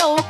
silk.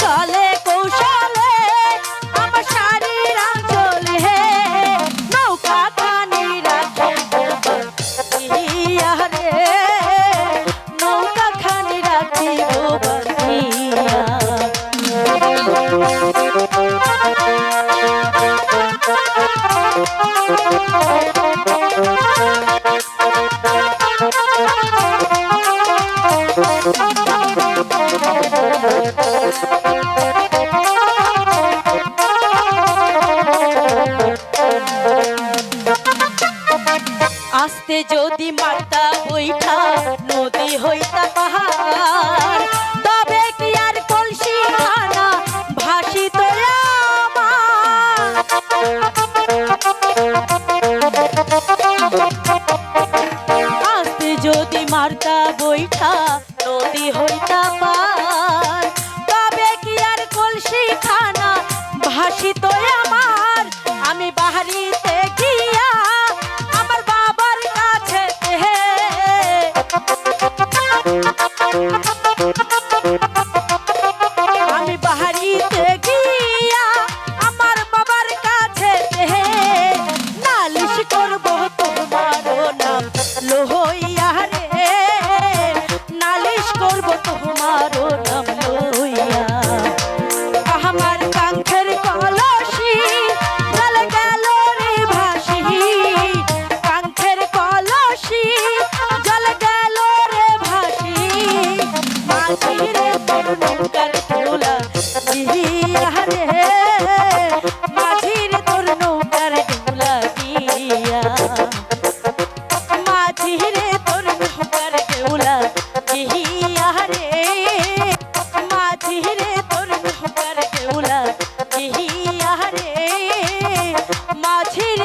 চলে কৌশলে আস্তে যদি মাতা বইটা নদী হইতা পাহাড়, তবে কি আর কলসি খানা ভাসিত আস্তে যদি মারতা বইটা নদী হইতা পার, তবে কি আর কলসি খানা ভাসিত আমার? আমি বাহারিতে গিয়া আমার বাবার কাছে Martin.